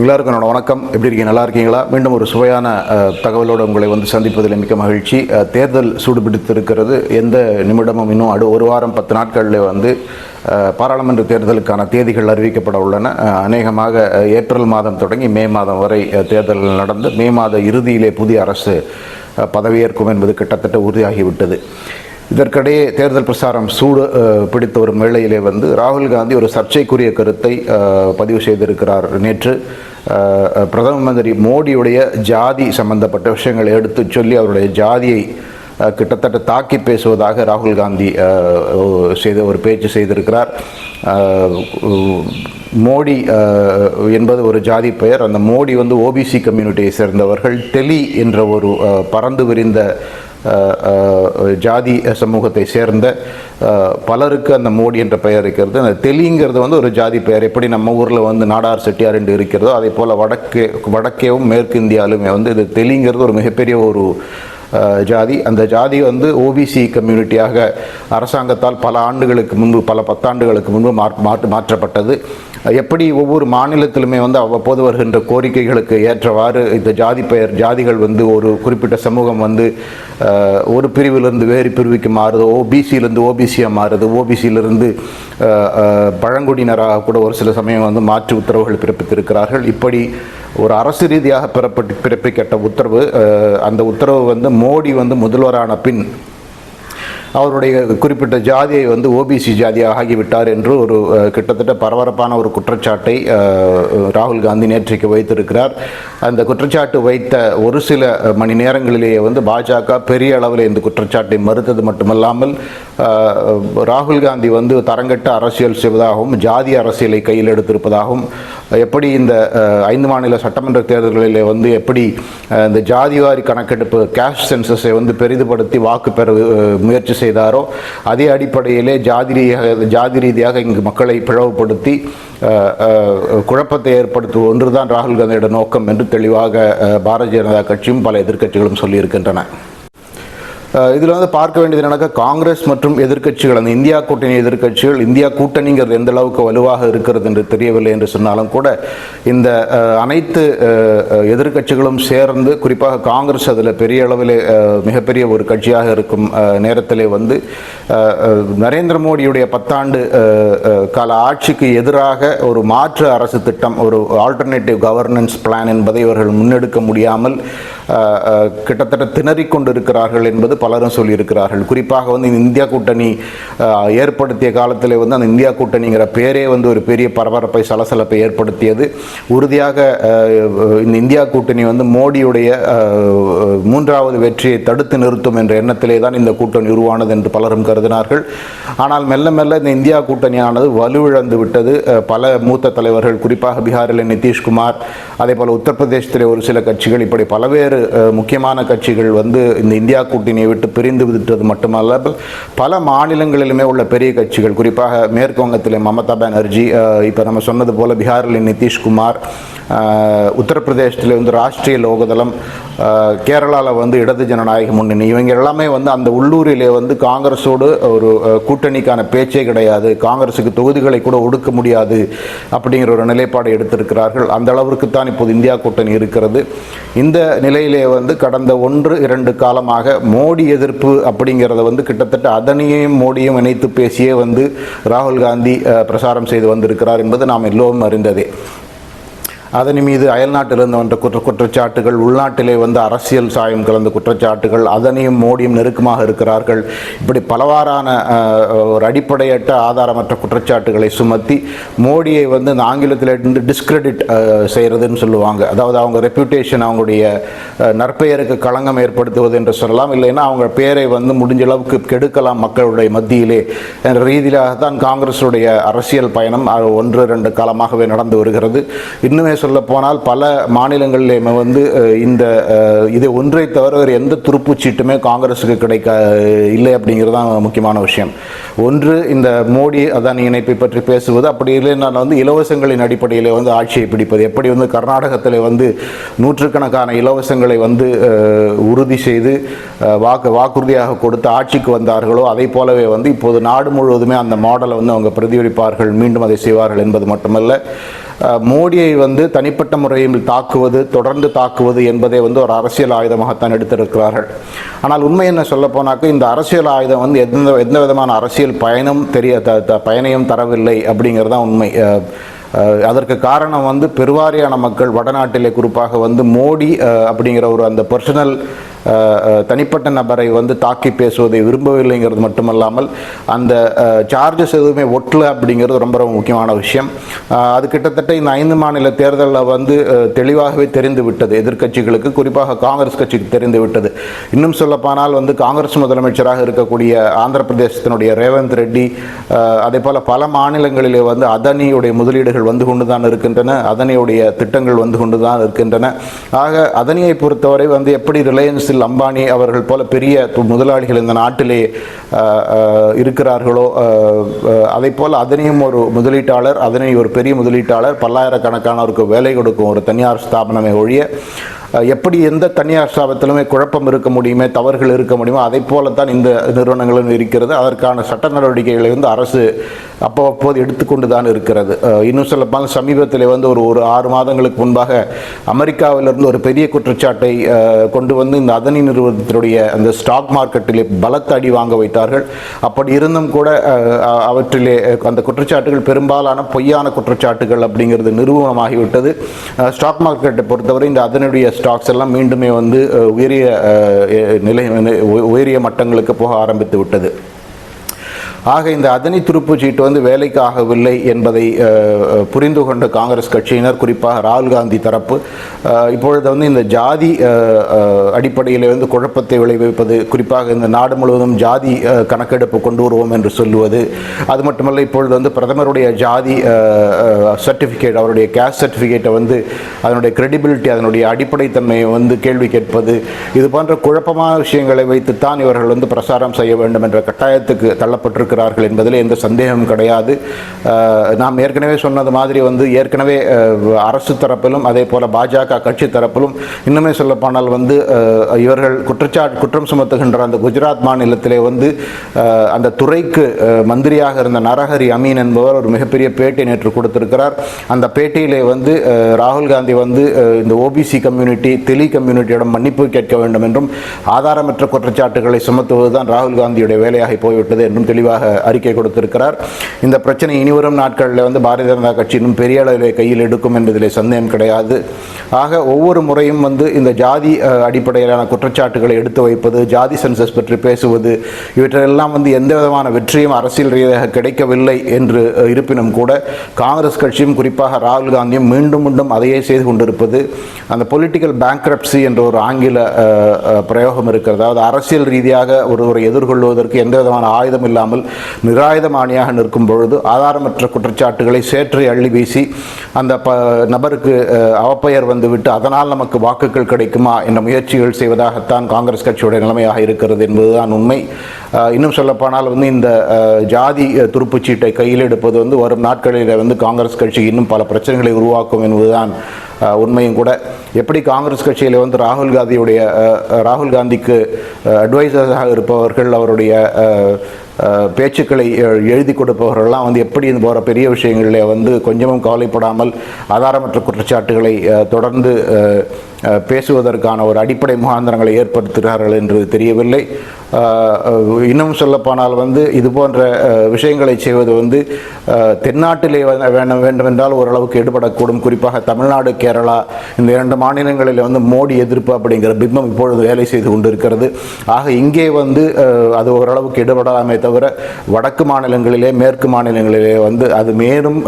எல்லாருக்கும் என்னோட வணக்கம். எப்படி இருக்கீங்க? நல்லா இருக்கீங்களா? மீண்டும் ஒரு சுவையான தகவலோடு உங்களை வந்து சந்திப்பதில் மிக்க மகிழ்ச்சி. தேர்தல் சூடுபிடித்திருக்கிறது எந்த நிமிடமும் இன்னும் அடு ஒரு வாரம் பத்து நாட்களில் வந்து பாராளுமன்ற தேர்தலுக்கான தேதிகள் அறிவிக்கப்பட உள்ளன. அநேகமாக ஏப்ரல் மாதம் தொடங்கி மே மாதம் வரை தேர்தல் நடந்து மே மாத இறுதியிலே புதிய அரசு பதவியேற்கும் என்பது கிட்டத்தட்ட உறுதியாகிவிட்டது. இதற்கிடையே தேர்தல் பிரசாரம் சூடு பிடித்த ஒரு வேளையிலே வந்து ராகுல் காந்தி ஒரு சர்ச்சைக்குரிய கருத்தை பதிவு செய்திருக்கிறார். நேற்று பிரதம மந்திரி மோடியுடைய ஜாதி சம்பந்தப்பட்ட விஷயங்களை எடுத்துச் சொல்லி அவருடைய ஜாதியை கிட்டத்தட்ட தாக்கி பேசுவதாக ராகுல் காந்தி செய்த ஒரு பேச்சு செய்திருக்கிறார். மோடி என்பது ஒரு ஜாதி பெயர். அந்த மோடி வந்து ஓபிசி கம்யூனிட்டியை சேர்ந்தவர்கள். டெலி என்ற ஒரு பறந்து விரிந்த ஜாதி சமூகத்தை சேர்ந்த பலருக்கு அந்த மோடி என்ற பெயர் இருக்கிறது. அந்த தெலிங்கிறது வந்து ஒரு ஜாதி பெயர். எப்படி நம்ம ஊரில் வந்து நாடார் செட்டியார் என்று இருக்கிறதோ அதே போல் வடக்கே வடக்கேவும் மேற்கு இந்தியாலுமே வந்து இது தெலிங்கிறது ஒரு மிகப்பெரிய ஒரு ஜாதி. அந்த ஜாதி வந்து ஓபிசி கம்யூனிட்டியாக அரசாங்கத்தால் பல ஆண்டுகளுக்கு முன்பு பல பத்தாண்டுகளுக்கு முன்பு மாற்று மாற்றப்பட்டது. எப்படி ஒவ்வொரு மாநிலத்திலுமே வந்து அவ்வப்போது வருகின்ற கோரிக்கைகளுக்கு ஏற்றவாறு இந்த ஜாதி பெயர் ஜாதிகள் வந்து ஒரு குறிப்பிட்ட சமூகம் வந்து ஒரு பிரிவிலிருந்து வேறு பிரிவுக்கு மாறுது ஓபிசியிலிருந்து ஓபிசியாக மாறுது ஓபிசியிலிருந்து பழங்குடியினராக கூட ஒரு சில சமயம் வந்து மாற்று உத்தரவுகள் பிறப்பித்திருக்கிறார்கள். இப்படி ஒரு அரசு ரீதியாக பிறப்பட்டு பிறப்பிக்கப்பட்ட உத்தரவு அந்த உத்தரவு வந்து மோடி வந்து முதல்வரான பின் அவருடைய குறிப்பிட்ட ஜாதியை வந்து ஓபிசி ஜாதியாக ஆகிவிட்டார் என்று ஒரு கிட்டத்தட்ட பரபரப்பான ஒரு குற்றச்சாட்டை ராகுல் காந்தி நேற்றைக்கு வைத்திருக்கிறார். அந்த குற்றச்சாட்டு வைத்த ஒரு சில மணி நேரங்களிலேயே வந்து பாஜக பெரிய அளவில் இந்த குற்றச்சாட்டை மறுத்தது மட்டுமல்லாமல் ராகுல் காந்தி வந்து தரங்கட்ட அரசியல் செய்வதாகவும் ஜாதி அரசியலை கையில் எடுத்திருப்பதாகவும் எப்படி இந்த ஐந்து மாநில சட்டமன்ற தேர்தல்களிலே வந்து எப்படி இந்த ஜாதிவாரி கணக்கெடுப்பு கேஷ் சென்சஸை வந்து பெரிதுபடுத்தி வாக்கு பெற முயற்சி செய்தாரோ அதே அடிப்படையிலே ஜாதி ரீதியாக ஜாதி ரீதியாக இங்கு மக்களை பிளவுபடுத்தி குழப்பத்தை ஏற்படுத்துவது ஒன்றுதான் ராகுல் காந்தியோட நோக்கம் என்று தெளிவாக பாரதிய ஜனதா கட்சியும் பல எதிர்க்கட்சிகளும் சொல்லியிருக்கின்றன. இதில் வந்து பார்க்க வேண்டியது என்னக்கா காங்கிரஸ் மற்றும் எதிர்க்கட்சிகள் அந்த இந்தியா கூட்டணி எதிர்க்கட்சிகள் இந்தியா கூட்டணிங்கிறது எந்த அளவுக்கு வலுவாக இருக்கிறது என்று தெரியவில்லை என்று சொன்னாலும் கூட இந்த அனைத்து எதிர்க்கட்சிகளும் சேர்ந்து குறிப்பாக காங்கிரஸ் அதில் பெரிய அளவில் மிகப்பெரிய ஒரு கட்சியாக இருக்கும் நேரத்திலே வந்து நரேந்திர மோடியுடைய பத்தாண்டு கால ஆட்சிக்கு எதிராக ஒரு மாற்று அரசு திட்டம் ஒரு ஆல்டர்னேட்டிவ் கவர்னன்ஸ் பிளான் என்பதை இவர்கள் முன்னெடுக்க முடியாமல் கிட்டத்தட்ட திணறிக் கொண்டிருக்கிறார்கள் என்பது பலரும் சொல்லியிருக்கிறார்கள். குறிப்பாக வந்து இந்த இந்தியா கூட்டணி ஏற்படுத்திய காலத்தில் வந்து அந்த இந்தியா கூட்டணிங்கிற பேரே வந்து ஒரு பெரிய பரபரப்பை சலசலப்பை ஏற்படுத்தியது. உறுதியாக இந்த இந்தியா கூட்டணி வந்து மோடியுடைய மூன்றாவது வெற்றியை தடுத்து நிறுத்தும் என்ற எண்ணத்திலே தான் இந்த கூட்டணி உருவானது என்று பலரும் கருதினார்கள். ஆனால் மெல்ல மெல்ல இந்த இந்தியா கூட்டணியானது வலுவிழந்து விட்டது. பல மூத்த தலைவர்கள் குறிப்பாக பீகாரில் நிதிஷ்குமார் அதே போல் உத்தரப்பிரதேசத்திலே ஒரு சில கட்சிகள் இப்படி பல்வேறு முக்கியமான கட்சிகள் வந்து இந்த இந்தியா கூட்டணியை விட்டு பிரிந்து விட்டது மட்டுமல்ல பல மாநிலங்களிலுமே உள்ள பெரிய கட்சிகள் குறிப்பாக மேற்கு மமதா பானர்ஜி இப்போ நம்ம சொன்னது போல பீகாரில் நிதிஷ்குமார் உத்தரப்பிரதேசத்தில் வந்து ராஷ்டிரிய லோகதளம் கேரளாவில் வந்து இடது ஜனநாயக முன்னணி. இவங்க எல்லாமே வந்து அந்த உள்ளூரிலே வந்து காங்கிரஸோடு ஒரு கூட்டணிக்கான பேச்சே கிடையாது. காங்கிரஸுக்கு தொகுதிகளை கூட ஒடுக்க முடியாது அப்படிங்கிற ஒரு நிலைப்பாடை எடுத்திருக்கிறார்கள். அந்த அளவிற்கு தான் இப்போது இந்தியா கூட்டணி இருக்கிறது. இந்த நிலையிலே வந்து கடந்த ஒன்று இரண்டு காலமாக மோடி எதிர்ப்பு அப்படிங்கிறத வந்து கிட்டத்தட்ட அதனையும் மோடியும் இணைத்து பேசியே வந்து ராகுல் காந்தி பிரசாரம் செய்து வந்திருக்கிறார் என்பது நாம் எல்லோரும் அறிந்ததே. அதன் மீது அயல்நாட்டிலிருந்து வந்த குற்ற குற்றச்சாட்டுகள் உள்நாட்டிலே வந்து அரசியல் சாயம் கலந்த குற்றச்சாட்டுகள் அதனையும் மோடியும் நெருக்கமாக இருக்கிறார்கள். இப்படி பலவாறான ஒரு அடிப்படையற்ற ஆதாரமற்ற குற்றச்சாட்டுகளை சுமத்தி மோடியை வந்து இந்த ஆங்கிலத்தில் இருந்து டிஸ்கிரெடிட் செய்கிறதுன்னு சொல்லுவாங்க. அதாவது அவங்க ரெப்யூட்டேஷன் அவங்களுடைய நற்பெயருக்கு களங்கம் ஏற்படுத்துவது என்று சொல்லலாம். இல்லைன்னா அவங்க பேரை வந்து முடிஞ்ச அளவுக்கு கெடுக்கலாம் மக்களுடைய மத்தியிலே என்ற ரீதியிலாக தான் காங்கிரஸுடைய அரசியல் பயணம் ஒன்று ரெண்டு காலமாகவே நடந்து வருகிறது. இன்னுமே சொல்ல போனால் பல மாநிலங்களிலுமே வந்து இந்த இதை இது ஒன்றை தவிர வேறு எந்த துருப்புச்சீட்டுமே காங்கிரஸுக்கு கிடைக்க இல்லை அப்படிங்கிறது தான் முக்கியமான விஷயம். ஒன்று இந்த மோடி அதானி இணைப்பை பற்றி பேசுவது அப்படி இல்லைன்னா வந்து இலவசங்களின் அடிப்படையில் வந்து ஆட்சியை பிடிப்பது. எப்படி வந்து கர்நாடகத்தில் வந்து நூற்றுக்கணக்கான இலவசங்களை வந்து உறுதி செய்து வாக்கு வாக்குறுதியாக கொடுத்து ஆட்சிக்கு வந்தார்களோ அதை போலவே வந்து இப்போது நாடு முழுவதுமே அந்த மாடலை வந்து அவங்க பிரதிபலிப்பார்கள் மீண்டும் அதை செய்வார்கள் என்பது மட்டுமல்ல. மோடியை வந்து தனிப்பட்ட முறையில் தாக்குவது தொடர்ந்து தாக்குவது என்பதை வந்து ஒரு அரசியல் ஆயுதமாகத்தான் எடுத்திருக்கிறார்கள். ஆனால் உண்மை என்ன சொல்ல போனாக்க இந்த அரசியல் ஆயுதம் வந்து எந்த எந்த விதமான அரசியல் பயனும் தெரிய த பயனையும் தரவில்லை அப்படிங்கிறது தான் உண்மை. அதற்கு காரணம் வந்து பெருவாரியான மக்கள் வடநாட்டிலே குறிப்பாக வந்து மோடி அப்படிங்கிற ஒரு அந்த பர்சனல் தனிப்பட்ட நபரை வந்து தாக்கி பேசுவதை விரும்பவில்லைங்கிறது மட்டுமல்லாமல் அந்த சார்ஜஸ் எதுவுமே ஒட்டல அப்படிங்கிறது ரொம்ப ரொம்ப முக்கியமான விஷயம். அது கிட்டத்தட்ட இந்த ஐந்து மாநில தேர்தலில் வந்து தெளிவாகவே தெரிந்து விட்டது. எதிர்க்கட்சிகளுக்கு குறிப்பாக காங்கிரஸ் கட்சிக்கு தெரிந்து விட்டது. இன்னும் சொல்லப்போனால் வந்து காங்கிரஸ் முதலமைச்சராக இருக்கக்கூடிய ஆந்திர பிரதேசத்தினுடைய ரேவந்த் ரெட்டி அதே போல பல மாநிலங்களிலே வந்து அதனியுடைய முதலீடுகள் வந்து கொண்டு தான் இருக்கின்றன அதனையுடைய திட்டங்கள் வந்து கொண்டு தான் இருக்கின்றன. ஆக அதனையை பொறுத்தவரை வந்து எப்படி ரிலையன்ஸில் அம்பானி அவர்கள் போல பெரிய முதலாளிகள் இந்த நாட்டிலே இருக்கிறார்களோ அதை போல் அதனையும் ஒரு முதலீட்டாளர் அதனை ஒரு பெரிய முதலீட்டாளர் பல்லாயிரக்கணக்கானோருக்கு வேலை கொடுக்கும் ஒரு தனியார் ஸ்தாபனமே ஒழிய எப்படி எந்த தனியார் ஸ்தாபனத்திலுமே குழப்பம் இருக்க முடியுமே தவறுகள் இருக்க முடியுமோ அதை போலத்தான் இந்த நிறுவனங்களும் இருக்கிறது. அதற்கான சட்ட நடவடிக்கைகளை வந்து அரசு அப்போ அப்போது எடுத்துக்கொண்டு தான் இருக்கிறது இன்னும் சொல்லப்பால் சமீபத்தில் வந்து ஒரு ஒரு ஆறு மாதங்களுக்கு முன்பாக அமெரிக்காவிலிருந்து ஒரு பெரிய குற்றச்சாட்டை கொண்டு வந்து இந்த அதனி நிறுவனத்தினுடைய அந்த ஸ்டாக் மார்க்கெட்டிலே பலத்த அடி வாங்க வைத்தார்கள். அப்படி இருந்தும் கூட அவற்றிலே அந்த குற்றச்சாட்டுகள் பெரும்பாலான பொய்யான குற்றச்சாட்டுகள் அப்படிங்கிறது நிறுவனமாகிவிட்டது ஸ்டாக் மார்க்கெட்டை பொறுத்தவரை இந்த அதனுடைய ஸ்டாக்ஸ் எல்லாம் மீண்டுமே வந்து உயரிய நிலை உயரிய மட்டங்களுக்கு போக ஆரம்பித்து விட்டது. ஆக இந்த அதனி துருப்பு சீட்டு வந்து வேலைக்கு ஆகவில்லை என்பதை புரிந்து கொண்ட காங்கிரஸ் கட்சியினர் குறிப்பாக ராகுல் காந்தி தரப்பு இப்பொழுது வந்து இந்த ஜாதி அடிப்படையில் வந்து குழப்பத்தை விளைவிப்பது குறிப்பாக இந்த நாடு முழுவதும் ஜாதி கணக்கெடுப்பு கொண்டு வருவோம் என்று சொல்லுவது அது மட்டுமல்ல இப்பொழுது வந்து பிரதமருடைய ஜாதி சர்டிஃபிகேட் அவருடைய கேஸ்ட் சர்டிஃபிகேட்டை வந்து அதனுடைய கிரெடிபிலிட்டி அதனுடைய அடிப்படைத்தன்மையை வந்து கேள்வி கேட்பது இது போன்ற குழப்பமான விஷயங்களை வைத்துத்தான் இவர்கள் வந்து பிரசாரம் செய்ய வேண்டும் என்ற கட்டாயத்துக்கு தள்ளப்பட்டிருக்கிறார்கள் என்பதில் எந்த சந்தேகமும் கிடையாது. நாம் ஏற்கனவே சொன்னது மாதிரி வந்து ஏற்கனவே அரசு தரப்பிலும் அதே போல் பாஜக கட்சி தரப்பிலும் இன்னுமே சொல்லப்போனால் வந்து இவர்கள் குற்றச்சாட்டு குற்றம் சுமத்துகின்ற அந்த குஜராத் மாநிலத்திலே வந்து அந்த துறைக்கு மந்திரியாக இருந்த நரஹரி அமீன் என்பவர் ஒரு மிகப்பெரிய பேட்டி நேற்று கொடுத்திருக்கிறார். அந்த பேட்டியிலே வந்து ராகுல் காந்தி வந்து இந்த ஓபிசி கம்யூனிட்டி தெலி கம்யூனிட்டியிடம் மன்னிப்பு கேட்க வேண்டும் என்றும் ஆதாரமற்ற குற்றச்சாட்டுகளை சுமத்துவதுதான் ராகுல் காந்தியுடைய வேலையாக போய்விட்டது என்றும் தெளிவாக அறிக்கை கொடுத்திருக்கிறார். இந்த பிரச்சனை இனிவரும் நாட்களில் வந்து பாரதிய ஜனதா கட்சி இன்னும் பெரிய அளவில் கையில் எடுக்கும் என்பதிலே சந்தேகம் கிடையாது. ஆக ஒவ்வொரு முறையும் வந்து இந்த ஜாதி அடிப்படையிலான குற்றச்சாட்டுகளை எடுத்து வைப்பது ஜாதி சென்சஸ் பற்றி பேசுவது இவற்றெல்லாம் வந்து எந்த விதமான வெற்றியும் அரசியல் ரீதியாக கிடைக்கவில்லை என்று இருப்பினும் கூட காங்கிரஸ் கட்சியும் குறிப்பாக ராகுல் காந்தியும் மீண்டும் மீண்டும் அதையே செய்து கொண்டிருப்பது அந்த பொலிட்டிக்கல் பேங்க்ரப்சி என்ற ஒரு ஆங்கில பிரயோகம் இருக்கிறது. அதாவது அரசியல் ரீதியாக ஒருவரை எதிர்கொள்வதற்கு எந்த விதமான ஆயுதம் இல்லாமல் நிராயுதமானியாக நிற்கும் பொழுது ஆதாரமற்ற குற்றச்சாட்டுகளை சேற்றை அள்ளி வீசி அந்த ப நபருக்கு அவப்பெயர் வந்துவிட்டு அதனால் நமக்கு வாக்குகள் கிடைக்குமா என்ற முயற்சிகள் செய்வதாகத்தான் காங்கிரஸ் கட்சியுடைய நிலைமையாக இருக்கிறது என்பதுதான் உண்மை. இன்னும் சொல்லப்போனால் வந்து இந்த ஜாதி துருப்புச்சீட்டை கையில் எடுப்பது வந்து வரும் நாட்களில் வந்து காங்கிரஸ் கட்சி இன்னும் பல பிரச்சனைகளை உருவாக்கும் என்பதுதான் உண்மையும் கூட. எப்படி காங்கிரஸ் கட்சியில் வந்து ராகுல் காந்தியுடைய ராகுல் காந்திக்கு அட்வைசராக இருப்பவர்கள் அவருடைய பேச்சுக்களை எழுதி கொடுப்பவர்கள்லாம் வந்து எப்படி இது போகிற பெரிய விஷயங்களில் வந்து கொஞ்சமும் கவலைப்படாமல் ஆதாரமற்ற குற்றச்சாட்டுகளை தொடர்ந்து பேசுவதற்கான ஒரு அடிப்படை முகாந்திரங்களை ஏற்படுத்துகிறார்கள் என்று தெரியவில்லை. இன்னும் சொல்லப்போனால் வந்து இது போன்ற விஷயங்களை செய்வது வந்து தென்னாட்டிலே வேண்டும் வேண்டுமென்றால் ஓரளவுக்கு எடுபடக்கூடும் குறிப்பாக தமிழ்நாடு கேரளா இந்த இரண்டு மாநிலங்களில் வந்து மோடி எதிர்ப்பு அப்படிங்கிற பிம்பம் இப்பொழுது வேலை செய்து கொண்டிருக்கிறது. ஆக இங்கே வந்து அது ஓரளவுக்கு ஈடுபடலாமே தவிர வடக்கு மாநிலங்களிலே மேற்கு மாநிலங்களிலே வந்து அது மேலும்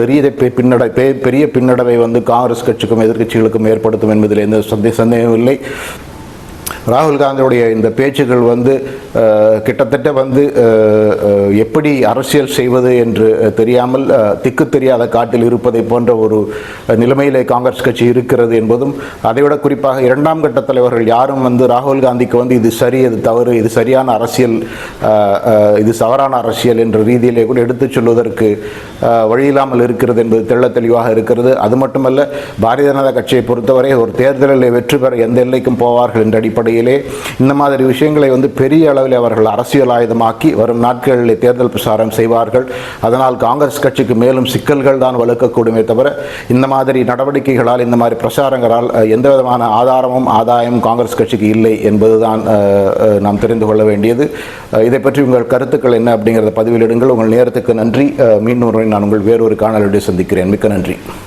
பெரிய பின்னடை பெரிய பின்னடைவை வந்து காங்கிரஸ் கட்சிக்கும் எதிர்க்கட்சிகளுக்கும் ஏற்படுத்தும் என்பதில் எந்த சந்தே சந்தேகம் இல்லை. ராகுல் காந்தியுடைய இந்த பேச்சுகள் வந்து கிட்டத்தட்ட வந்து எப்படி அரசியல் செய்வது என்று தெரியாமல் திக்கு தெரியாத காட்டில் இருப்பதை போன்ற ஒரு நிலைமையிலே காங்கிரஸ் கட்சி இருக்கிறது என்பதும் அதைவிட குறிப்பாக இரண்டாம் கட்ட தலைவர்கள் யாரும் வந்து ராகுல் காந்திக்கு வந்து இது சரி இது தவறு இது சரியான அரசியல் இது தவறான அரசியல் என்ற ரீதியிலே கூட எடுத்துச் சொல்வதற்கு வழியில்லாமல் இருக்கிறது என்பது தெள்ள தெளிவாக இருக்கிறது. அது மட்டுமல்ல பாரதிய ஜனதா கட்சியை பொறுத்தவரை ஒரு தேர்தலில் வெற்றி பெற எந்த எல்லைக்கும் போவார்கள் என்ற அடிப்படையில் அடிப்படையிலே இந்த மாதிரி விஷயங்களை வந்து பெரிய அளவில் அவர்கள் அரசியல் ஆயுதமாக்கி வரும் நாட்களில் தேர்தல் பிரச்சாரம் செய்வார்கள். அதனால் காங்கிரஸ் கட்சிக்கு மேலும் சிக்கல்கள் தான் வலுக்கக்கூடுமே தவிர இந்த மாதிரி நடவடிக்கைகளால் இந்த மாதிரி பிரச்சாரங்களால் எந்த விதமான ஆதாரமும் ஆதாயமும் காங்கிரஸ் கட்சிக்கு இல்லை என்பதுதான் நாம் தெரிந்து கொள்ள வேண்டியது. இதை பற்றி உங்கள் கருத்துக்கள் என்ன அப்படிங்கிறத பதிவிலிடுங்கள். உங்கள் நேரத்துக்கு நன்றி. மீண்டும் நான் உங்கள் வேறொரு காணொலியோடு சந்திக்கிறேன். மிக்க நன்றி.